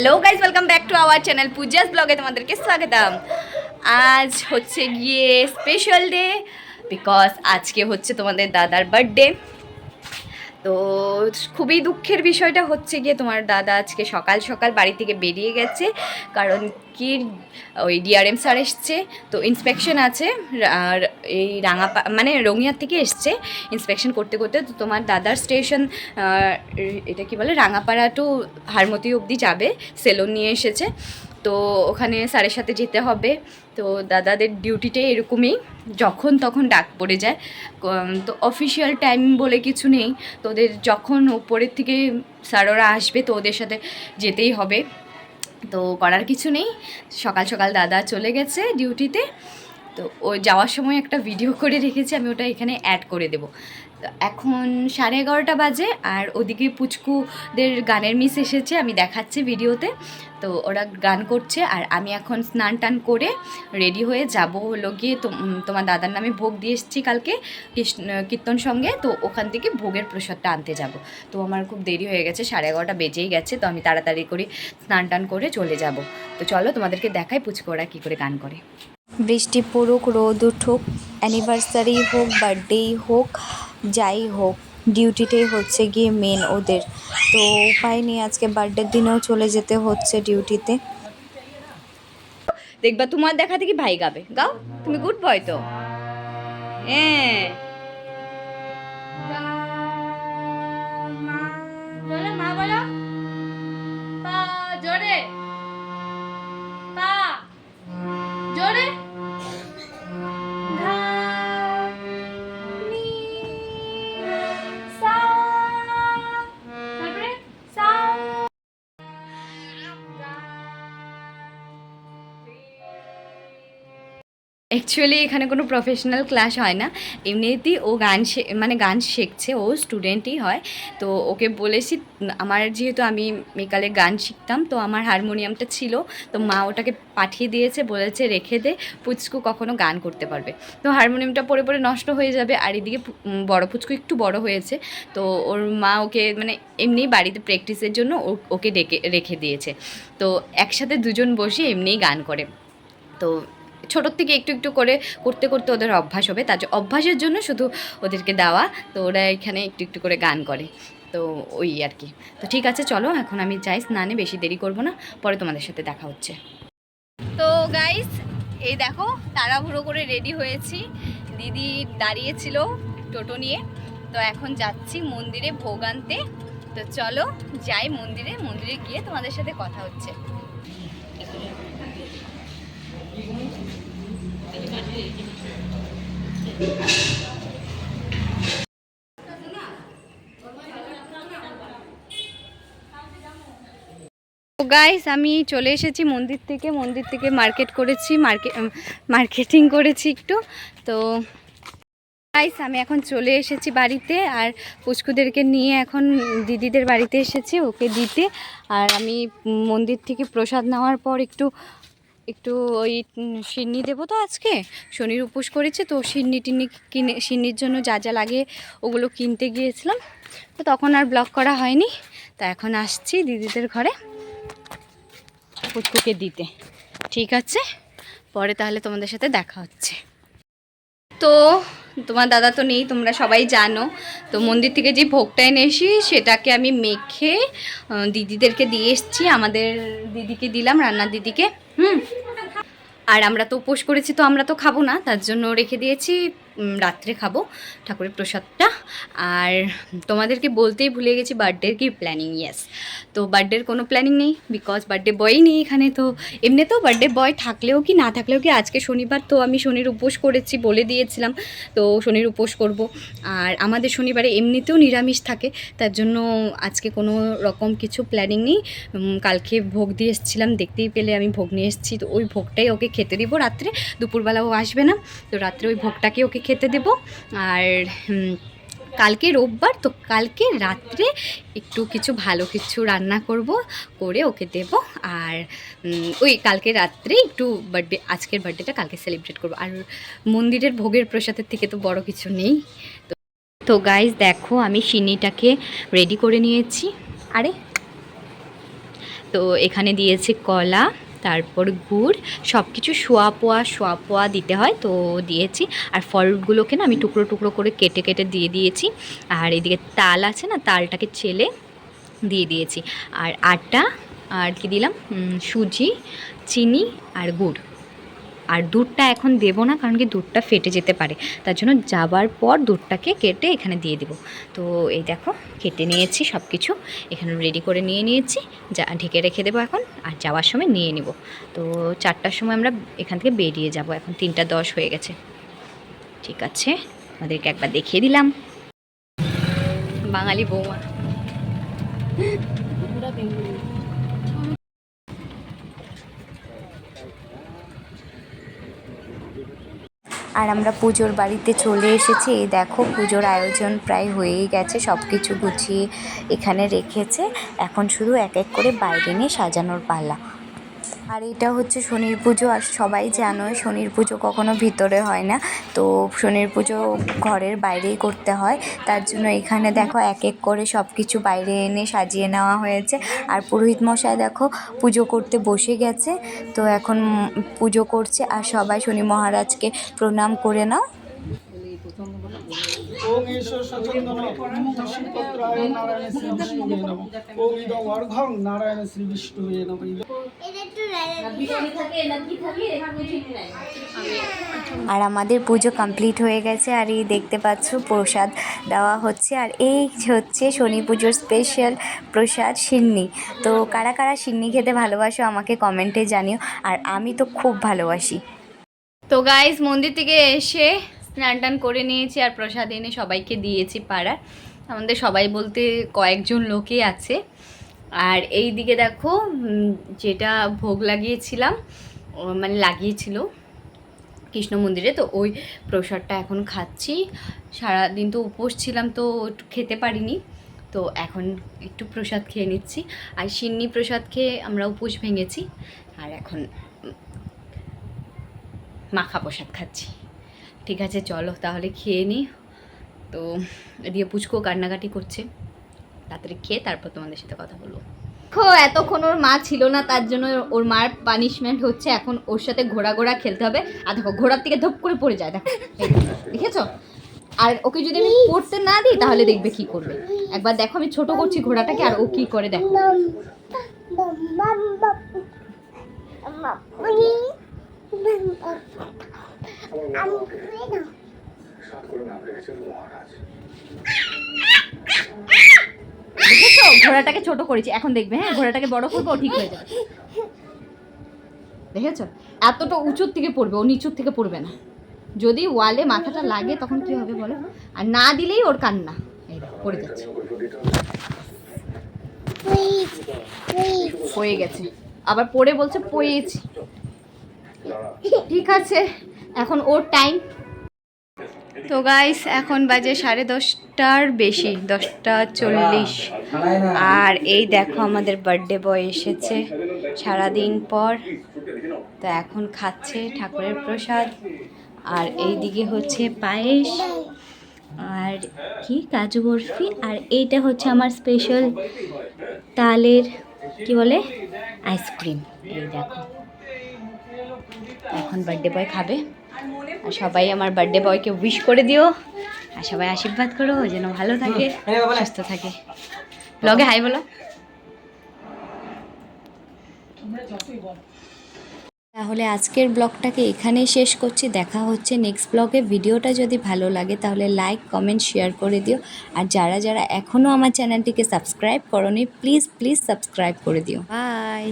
Hello guys welcome back to our channel Pooja's ব্লগে তোমাদেরকে স্বাগতম। আজ হচ্ছে গিয়ে স্পেশাল ডে বিকজ আজকে হচ্ছে তোমাদের দাদার বার্থডে তো খুবই দুঃখের বিষয়টা হচ্ছে গিয়ে তোমার দাদা আজকে সকাল সকাল বাড়ি থেকে বেরিয়ে গেছে, কারণ কি ওই ডিআরএম স্যার এসছে, তো ইন্সপেকশন আছে, আর এই রাঙাপা মানে রঙিয়ার থেকে এসছে ইন্সপেকশন করতে করতে, তো তোমার দাদার স্টেশন এটা কি বলে, রাঙাপাড়া টু হারমতি অবধি যাবে সেলুন নিয়ে এসেছে। তো ওখানে স্যারের সাথে যেতে হবে। তো দাদাদের ডিউটিটাই এরকমই, যখন তখন ডাক পড়ে যায়। তো অফিসিয়াল টাইম বলে কিছু নেই। তো ওদের যখন ওপরের থেকে স্যার ওরা আসবে, তো ওদের সাথে যেতেই হবে। তো করার কিছু নেই। সকাল সকাল দাদা চলে গেছে ডিউটিতে। তো ওই যাওয়ার সময় একটা ভিডিও করে রেখেছি, আমি ওটা এখানে অ্যাড করে দেবো। তো এখন সাড়ে এগারোটা বাজে, আর ওদিকে পুচকুদের গানের মিস এসেছে, আমি দেখাচ্ছি ভিডিওতে তো। ওরা গান করছে, আর আমি এখন স্নান টান করে রেডি হয়ে যাব হলো গিয়ে তোমার দাদার নামে ভোগ দিয়ে এসেছি কালকে, কৃষ্ণ, কীর্তন সঙ্গে। তো ওখান থেকে ভোগের প্রসাদটা আনতে যাব। তো আমার খুব দেরি হয়ে গেছে, সাড়ে এগারোটা বেজেই গেছে, তো আমি তাড়াতাড়ি করে স্নান টান করে চলে যাব। তো চলো তোমাদেরকে দেখাই পুচকু ওরা কী করে গান করে। বৃষ্টি পড়ুক, রোদ উঠুক অ্যানিভার্সারি হোক বার্থডেই হোক, যাই হোক ডিউটিটাই হচ্ছে গিয়ে মেন ওদের। তো উপায় নেই, আজকে বার্থডের দিনেও চলে যেতে হচ্ছে ডিউটিতে দেখবা, তোমার দেখা থেকে ভাই গাবে। গাও, তুমি গুড বয় তো। হ্যাঁ। অ্যাকচুয়ালি এখানে কোনো প্রফেশনাল ক্লাস হয় না। এমনিতেই ও গান মানে গান শিখছে, ও স্টুডেন্টই হয়। তো ওকে বলেছি, আমার যেহেতু আমি মেকালে গান শিখতাম, তো আমার হারমোনিয়ামটা ছিল, তো মা ওটাকে পাঠিয়ে দিয়েছে, বলেছে রেখে দে, পুচকু কখনো গান করতে পারবে। তো হারমোনিয়ামটা পরে পরে নষ্ট হয়ে যাবে, আর এদিকে বড় পুচকু একটু বড় হয়েছে। তো ওর মা ওকে মানে এমনি বাড়িতে প্র্যাকটিসের জন্য ওকে ডেকে, রেখে দিয়েছে। তো একসাথে দুজন বসে এমনিই গান করে। তো ছোটোর থেকে একটু একটু করে করতে করতে ওদের অভ্যাস হবে। তার অভ্যাসের জন্য শুধু ওদেরকে দেওয়া। তো ওরা এখানে একটু একটু করে গান করে। তো ওই আর কি। তো ঠিক আছে, চলো এখন আমি যাই স্নানে, বেশি দেরি করব না। পরে তোমাদের সাথে দেখা হচ্ছে। তো গাইস এই দেখো, তাড়াহুড়ো করে রেডি হয়েছি। দিদি দাঁড়িয়েছিল টোটো নিয়ে। তো এখন যাচ্ছি মন্দিরে ভোগ আনতে। তো চলো যাই মন্দিরে। মন্দিরে গিয়ে তোমাদের সাথে কথা হচ্ছে। গাইস আমি চলে এসেছি মন্দির থেকে। মন্দির থেকে মার্কেট করেছি মার্কেট মার্কেটিং করেছি একটু। তো গাইস আমি এখন চলে এসেছি বাড়িতে আর পুচকুদেরকে নিয়ে এখন দিদিদের বাড়িতে এসেছি, ওকে দিতে। আর আমি মন্দির থেকে প্রসাদ নেওয়ার পর একটু একটু ওই সিন্নি দেবো তো আজকে। শনির উপোস করেছে, তো সিন্নি টিন্নি কিনে, সিন্নির জন্য যা যা লাগে ওগুলো কিনতে গিয়েছিলাম। তো তখন আর ব্লগ করা হয়নি। তা এখন আসছি দিদিদের ঘরে। পুচকুকে দিতে। ঠিক আছে? পরে তাহলে তোমাদের সাথে দেখা হচ্ছে। তো তোমার দাদা তো নেই, তোমরা সবাই জানো। তো মন্দির থেকে যে ভোগটা এনে এসি সেটাকে আমি মেখে দিদিদেরকে দিয়ে এসছি। আমাদের দিদিকে দিলাম, রান্নার দিদিকে। হুম? আর আমরা তো উপোস করেছি তো আমরা তো খাব না। তার জন্য রেখে দিয়েছি রাত্রে খাব ঠাকুরের প্রসাদটা। আর তোমাদেরকে বলতেই ভুলে গেছি বার্থডের কি প্ল্যানিং ইয়েস তো বার্থডের কোনো প্ল্যানিং নেই বিকজ বার্থডে বয়ই নেই এখানে। তো এমনিতেও বার্থডে বয় থাকলেও কি, না থাকলেও কি, আজকে শনিবার তো আমি শনির উপোস করেছি বলে দিয়েছিলাম, তো শনির উপোস করব। আর আমাদের শনিবারে এমনিতেও নিরামিষ থাকে, তার জন্য আজকে কোনো রকম কিছু প্ল্যানিং নেই। কালকে ভোগ দিয়ে এসেছিলাম, দেখতেই পেলে আমি ভোগ নিয়ে এসেছি, তো ওই ভোগটাই ওকে খেতে দিব রাত্রে। দুপুরবেলা ও আসবে না, তো রাত্রে ওই ভোগটাকে ওকে খেতে দেব। আর কালকে রোববার, তো কালকে রাত্রে একটু কিছু ভালো কিছু রান্না করব, করে ওকে দেব। আর ওই কালকে রাত্রে একটু বার্থডে আজকের বার্থডেটা কালকে সেলিব্রেট করব। আর মন্দিরের ভোগের প্রসাদের থেকে তো বড় কিছু নেই। তো তো গাইজ দেখো, আমি সিন্নিটাকে রেডি করে নিয়েছি। আরে, তো এখানে দিয়েছি কলা। তারপর গুড় সব কিছু শোয়া পোয়া শোয়া পোয়া দিতে হয়, তো দিয়েছি। আর ফলগুলোকে না আমি টুকরো টুকরো করে কেটে কেটে দিয়ে দিয়েছি। আর এদিকে তাল আছে না, তালটাকে ছেলে দিয়ে দিয়েছি। আর আটা, আর কি দিলাম? সুজি, চিনি আর গুড়। আর দুধটা এখন দেবো না, কারণ কি দুধটা ফেটে যেতে পারে। তার জন্য যাবার পর দুধটাকে কেটে এখানে দিয়ে দিব। তো এই দেখো, কেটে নিয়েছি সব কিছু এখানে রেডি করে নিয়ে নিয়েছি। যা, ঢেকে রেখে দেবো এখন। আর যাওয়ার সময় নিয়ে নিব। তো চারটার সময় আমরা এখান থেকে বেরিয়ে যাব। এখন তিনটা দশ হয়ে গেছে। ঠিক আছে আমাদেরকে একবার দেখিয়ে দিলাম। বাঙালি বৌমা। আর আমরা পুজোর বাড়িতে চলে এসেছি। এই দেখো, পুজোর আয়োজন প্রায় হয়েই গেছে সব কিছু গুছিয়ে এখানে রেখেছে। এখন শুধু এক এক করে বাইরে নিয়ে সাজানোর পালা। আর এটা হচ্ছে শনির পুজো, আর সবাই জানো শনির পুজো কখনো ভিতরে হয় না। তো শনির পুজো ঘরের বাইরেই করতে হয়। তার জন্য এখানে দেখো এক এক করে সব কিছু বাইরে এনে সাজিয়ে নেওয়া হয়েছে। আর পুরোহিত মশাই দেখো পুজো করতে বসে গেছে। তো এখন পুজো করছে, আর সবাই শনি মহারাজকে প্রণাম করে নাও। ওম ঈশ্বর সচন্দন শিবপত্রায় নারায়ণ শ্রী বিষ্ণুবে নম। ওম ইদং অর্ঘং নারায়ণ শ্রী বিষ্ণুবে নম। আর আমাদের পুজো কমপ্লিট হয়ে গেছে আর এই দেখতে পাচ্ছ প্রসাদ দেওয়া হচ্ছে। আর এই হচ্ছে শনি পুজোর স্পেশাল প্রসাদ সিন্নি। তো কারা কারা সিন্নি খেতে ভালোবাসো আমাকে কমেন্টে জানিও। আর আমি তো খুব ভালোবাসি। তো গাইজ মন্দির থেকে এসে স্নান টান করে নিয়েছি আর প্রসাদ এনে সবাইকে দিয়েছি পাড়ার। আমাদের সবাই বলতে কয়েকজন লোকই আছে। আর এই দিকে দেখো যেটা ভোগ লাগিয়েছিলাম মানে লাগিয়েছিল কৃষ্ণ মন্দিরে, তো ওই প্রসাদটা এখন খাচ্ছি। সারাদিন তো উপোস ছিলাম, তো খেতে পারিনি, তো এখন একটু প্রসাদ খেয়ে নিচ্ছি। আর সিন্নি প্রসাদ খেয়ে আমরা উপোস ভেঙেছি, আর এখন মাখা প্রসাদ খাচ্ছি। ঠিক আছে চলো তাহলে খেয়ে নিই তো এদিকে পুচকো কান্নাকাটি করছে তাড়াতাড়ি খেয়ে তারপর তোমাদের সাথে কথা বলব দেখো এতক্ষণ ওর মা ছিল না তার জন্য ওর মার পানিশমেন্ট হচ্ছে এখন ওর সাথে ঘোড়া ঘোড়া খেলতে হবে আর দেখো ঘোড়ার থেকে ধপ করে পড়ে যায় দেখো, দেখেছ আর ওকে যদি আমি পড়তে না দিই তাহলে দেখবে কি করবে একবার দেখো আমি ছোট করছি ঘোড়াটাকে আর ও কি করে দেখো দেখেছ? ঘোড়াটাকে ছোট করেছি। এখন দেখবে হ্যাঁ? ঘোড়াটাকে বড় করব ঠিক হয়ে যাবে। দেখেছ? এতটা উঁচুর থেকে পড়বে, ও নিচুর থেকে পড়বে না। যদি ওয়ালে মাথাটা লাগে, তখন কি হবে বলো? আর না দিলেই ওর কান্না। পড়ে যাচ্ছে। পড়ে গেছে। আবার পড়ে বলছে পড়েছি ঠিক আছে। এখন ওর টাইম তো গাইস এখন বাজে সাড়ে দশটার বেশি, দশটা চল্লিশ। আর এই দেখো আমাদের বার্থডে বয় এসেছে সারাদিন পর। তো এখন খাচ্ছে ঠাকুরের প্রসাদ। আর এই দিকে হচ্ছে পায়েস। আর কি? কাজু বরফি। আর এইটা হচ্ছে আমার স্পেশাল তালের, কি বলে? আইসক্রিম এই দেখো। এখন বার্থডে বয় খাবে। আর সবাই আমার বার্থডে বয়কে উইশ করে দিও। আর সবাই আশীর্বাদ করো যেন ভালো থাকে সুস্থ থাকে। ব্লগে হাই বলো। তাহলে আজকের ব্লগটাকে এখানেই শেষ করছি। দেখা হচ্ছে নেক্সট ব্লগে ভিডিওটা যদি ভালো লাগে তাহলে লাইক কমেন্ট শেয়ার করে দিও। আর যারা যারা এখনও আমার চ্যানেলটিকে সাবস্ক্রাইব করনি প্লিজ প্লিজ সাবস্ক্রাইব করে দিও। বাই